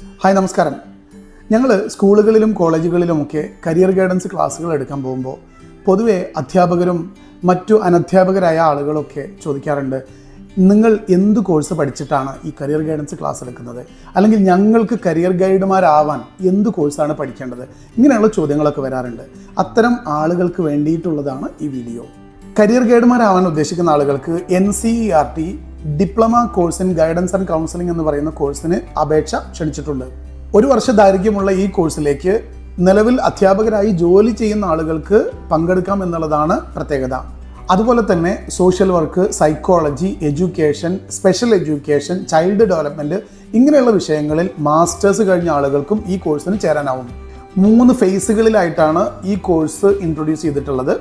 Hi നമസ്കാരം. ഞങ്ങൾ സ്കൂളുകളിലും കോളേജുകളിലുമൊക്കെ കരിയർ ഗൈഡൻസ് ക്ലാസ്സുകൾ എടുക്കാൻ പോകുമ്പോൾ പൊതുവെ അധ്യാപകരും മറ്റു അനധ്യാപകരായ ആളുകളൊക്കെ ചോദിക്കാറുണ്ട് നിങ്ങൾ എന്ത് കോഴ്സ് പഠിച്ചിട്ടാണ് ഈ കരിയർ ഗൈഡൻസ് ക്ലാസ് എടുക്കുന്നത്? അല്ലെങ്കിൽ ഞങ്ങൾക്ക് കരിയർ ഗൈഡുമാരാവാൻ എന്ത് കോഴ്സാണ് പഠിക്കേണ്ടത്? ഇങ്ങനെയുള്ള ചോദ്യങ്ങളൊക്കെ വരാറുണ്ട്. അത്തരം ആളുകൾക്ക് വേണ്ടിയിട്ടുള്ളതാണ് ഈ വീഡിയോ കരിയർ ഗൈഡുമാരാവാൻ ഉദ്ദേശിക്കുന്ന ആളുകൾക്ക് N C E R T diploma course in guidance and counselling എന്ന് പറയുന്ന കോഴ്സിന് അപേക്ഷ ക്ഷണിച്ചിട്ടുണ്ട്. ഒരു വർഷ ദൈർഘ്യമുള്ള ഈ കോഴ്സിലേക്ക് നിലവിൽ അധ്യാപകരായി ജോലി ചെയ്യുന്ന ആളുകൾക്ക് പങ്കെടുക്കാം എന്നുള്ളതാണ് പ്രത്യേകത. അതുപോലെ തന്നെ social work psychology education special education child development ഇങ്ങനെയുള്ള വിഷയങ്ങളിൽ മാസ്റ്റേഴ്സ് കഴിഞ്ഞ ആളുകൾക്കും ഈ കോഴ്സിന് ചേരാനാവും. മൂന്ന് ഫേസുകളിലായിട്ടാണ് ഈ കോഴ്സ് ഇൻട്രൊഡ്യൂസ് ചെയ്തിട്ടുള്ളത്.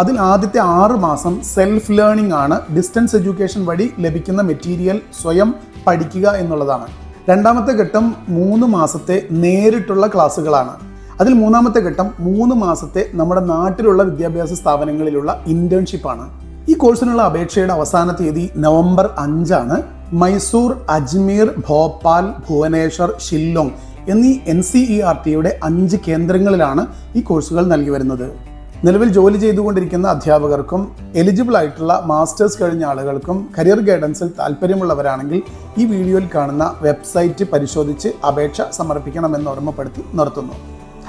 അതിൽ ആദ്യത്തെ ആറ് മാസം സെൽഫ് ലേണിംഗ് ആണ്. ഡിസ്റ്റൻസ് എഡ്യൂക്കേഷൻ വഴി ലഭിക്കുന്ന മെറ്റീരിയൽ സ്വയം പഠിക്കുക എന്നുള്ളതാണ്. രണ്ടാമത്തെ ഘട്ടം മൂന്ന് മാസത്തെ നേരിട്ടുള്ള ക്ലാസ്സുകളാണ്. അതിൽ മൂന്നാമത്തെ ഘട്ടം മൂന്ന് മാസത്തെ നമ്മുടെ നാട്ടിലുള്ള വിദ്യാഭ്യാസ സ്ഥാപനങ്ങളിലുള്ള ഇന്റേൺഷിപ്പാണ് ഈ കോഴ്സിനുള്ള അപേക്ഷയുടെ അവസാന തീയതി നവംബർ അഞ്ചാണ്. മൈസൂർ അജ്മീർ ഭോപ്പാൽ ഭുവനേശ്വർ ഷില്ലോങ് എന്നീ എൻ സി ഇ ആർ ടിയുടെ അഞ്ച് കേന്ദ്രങ്ങളിലാണ് ഈ കോഴ്സുകൾ നൽകി വരുന്നത്. നിലവിൽ ജോലി ചെയ്തുകൊണ്ടിരിക്കുന്ന അധ്യാപകർക്കും എലിജിബിൾ ആയിട്ടുള്ള മാസ്റ്റേഴ്സ് കഴിഞ്ഞ ആളുകൾക്കും കരിയർ ഗൈഡൻസിൽ താല്പര്യമുള്ളവരാണെങ്കിൽ ഈ വീഡിയോയിൽ കാണുന്ന വെബ്സൈറ്റ് പരിശോധിച്ച് അപേക്ഷ സമർപ്പിക്കണമെന്ന് ഓർമ്മപ്പെടുത്തി നിർത്തുന്നു.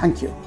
താങ്ക്